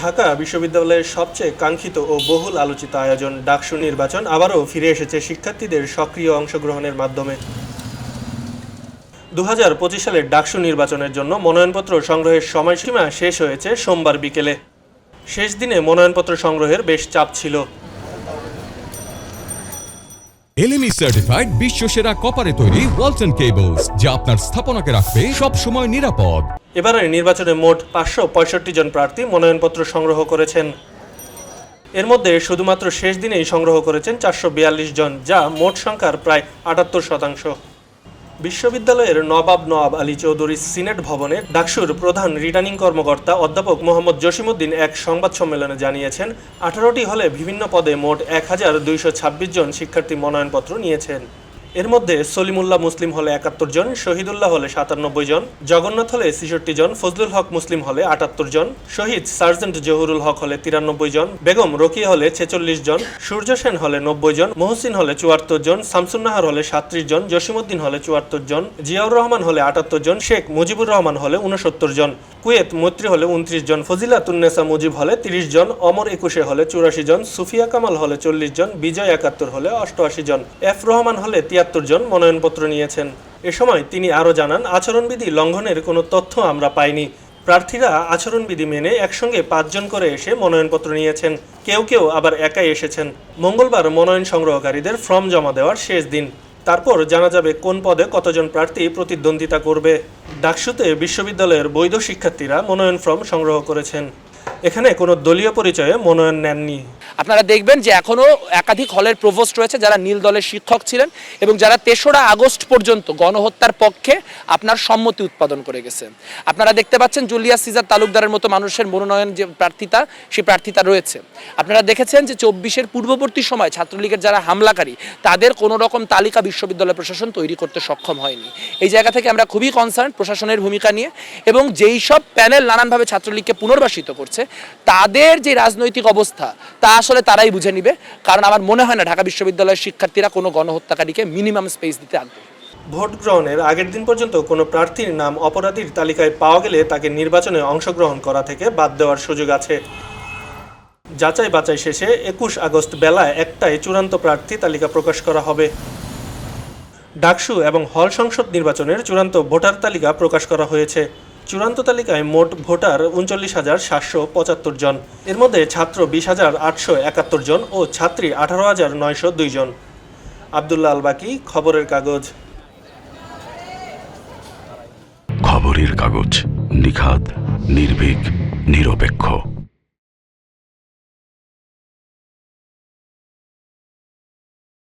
ঢাকা বিশ্ববিদ্যালয়ের সবচেয়ে কাঙ্ক্ষিত ও বহুল আলোচিত আয়োজন ডাকসু নির্বাচন আবারও ফিরে এসেছে শিক্ষার্থীদের সক্রিয় অংশগ্রহণের মাধ্যমে। দু হাজার পঁচিশ সালের ডাকসু নির্বাচনের জন্য মনোনয়নপত্র সংগ্রহের সময়সীমা শেষ হয়েছে সোমবার বিকেলে। শেষ দিনে মনোনয়নপত্র সংগ্রহের বেশ চাপ ছিল। এলএমই সার্টিফাইড বিশ্ব সেরা কপারে তৈরি ওয়ালটন কেবলস যা আপনার স্থাপনাকে রাখবে সব সময় নিরাপদ। এবারের নির্বাচনে মোট পাঁচশো পঁয়ষট্টি জন প্রার্থী মনোনয়নপত্র সংগ্রহ করেছেন। এর মধ্যে শুধুমাত্র শেষ দিনেই সংগ্রহ করেছেন চারশো বিয়াল্লিশ জন, যা মোট সংখ্যার প্রায় আটাত্তর শতাংশ। বিশ্ববিদ্যালয়ের নবাব নওয়াব আলী চৌধুরী সিনেট ভবনে ডাকসুর প্রধান রিটার্নিং কর্মকর্তা অধ্যাপক মোহাম্মদ জসিমুদ্দিন এক সংবাদ সম্মেলনে জানিয়েছেন, আঠারোটি হলে বিভিন্ন পদে মোট এক হাজার দুইশো ছাব্বিশ জন শিক্ষার্থী মনোনয়নপত্র নিয়েছেন। এর মধ্যে সলিমুল্লাহ মুসলিম হলে একাত্তর জন, শহীদুল্লাহ হলে সাতানব্বই জন, জগন্নাথ হলে ছেষট্টি জন, ফজলুল হক মুসলিম হলে আটাত্তর জন, শহীদ সার্জেন্ট জহুরুল হক হলে তিরানব্বই জন, বেগম রকি হলে ছেচল্লিশ জন, সূর্য সেন হলে নব্বই জন, মহসিন হলে চুয়াত্তর জন, শামসুন্নাহার হলে সাত্রিশ জন জসিমুদ্দিন হলে চুয়াত্তর জন, জিয়াউর রহমান হলে আটাত্তর জন, শেখ মুজিবুর রহমান হলে উনসত্তর জন। কুয়েত মৈত্রী হলে উনত্রিশ জন ফজিলাতুন্নেসা মুজিব হলে তিরিশ জন, অমর একুশে হলে চুরাশি জন, সুফিয়া কামাল হলে চল্লিশ জন, বিজয় একাত্তর হলে অষ্টআশি জন। এফ রহমান হলে তিয়াত্তর জন মনোনয়নপত্র নিয়েছেন। এ সময় তিনি আরও জানান, আচরণবিধি লঙ্ঘনের কোনো তথ্য আমরা পাইনি। প্রার্থীরা আচরণবিধি মেনে একসঙ্গে পাঁচজন করে এসে মনোনয়নপত্র নিয়েছেন। কেউ কেউ আবার একাই এসেছেন। মঙ্গলবার মনোনয়ন সংগ্রহকারীদের ফর্ম জমা দেওয়ার শেষ দিন। তারপর জানা যাবে কোন পদে কতজন প্রার্থী প্রতিদ্বন্দ্বিতা করবে। ডাকসুতে বিশ্ববিদ্যালয়ের বৈধ শিক্ষার্থীরা মনোনয়ন ফর্ম সংগ্রহ করেছেন। এখানে কোনো দলীয় পরিচয়ে মনোনয়ন নেননি। আপনারা দেখবেন যে এখনও একাধিক হলের প্রভোস্ট রয়েছে, যারা নীল দলের শিক্ষক ছিলেন এবং যারা তেসরা আগস্ট পর্যন্ত গণহত্যার পক্ষে আপনার সম্মতি উৎপাদন করে গেছে। আপনারা দেখতে পাচ্ছেন জুলিয়া সিজার তালুকদারের মতো মানুষের মনোনয়ন যে প্রার্থিতা, সেই প্রার্থিতা রয়েছে। আপনারা দেখেছেন যে চব্বিশের পূর্ববর্তী সময় ছাত্রলীগের যারা হামলাকারী, তাদের কোনো রকম তালিকা বিশ্ববিদ্যালয় প্রশাসন তৈরি করতে সক্ষম হয়নি। এই জায়গা থেকে আমরা খুবই কনসার্ন প্রশাসনের ভূমিকা নিয়ে এবং যেই সব প্যানেল নানানভাবে ছাত্রলীগকে পুনর্বাসিত করছে তাদের যে রাজনৈতিক অবস্থা, তা আসলে তারাই বুঝে নিবে। কারণ আমার মনে হয় না ঢাকা বিশ্ববিদ্যালয়ের শিক্ষার্থীরা কোনো গণহত্যাকারীকে মিনিমাম স্পেস দিতে আগ্রহী। ভোট গ্রহণের আগের দিন পর্যন্ত কোনো প্রার্থীর নাম অপরাধীর তালিকায় পাওয়া গেলে তাকে নির্বাচনে অংশগ্রহণ করা থেকে বাদ দেওয়ার সুযোগ আছে। যাচাই বাছাই শেষে একুশ আগস্ট বেলায় একটাই চূড়ান্ত প্রার্থী তালিকা প্রকাশ করা হবে। ডাকসু এবং হল সংসদ নির্বাচনের চূড়ান্ত ভোটার তালিকা প্রকাশ করা হয়েছে। চূড়ান্ত তালিকায় মোট ভোটার উনচল্লিশ হাজার সাতশো পঁচাত্তর জন। এর মধ্যে ছাত্র বিশ হাজার আটশো একাত্তর জন ও ছাত্রী আঠারো হাজার নয়শো দুই জন। আবদুল্লাহ আলবাকি খবরের কাগজ। খবরের কাগজ নিখাত নির্ভীক, নিরপেক্ষ।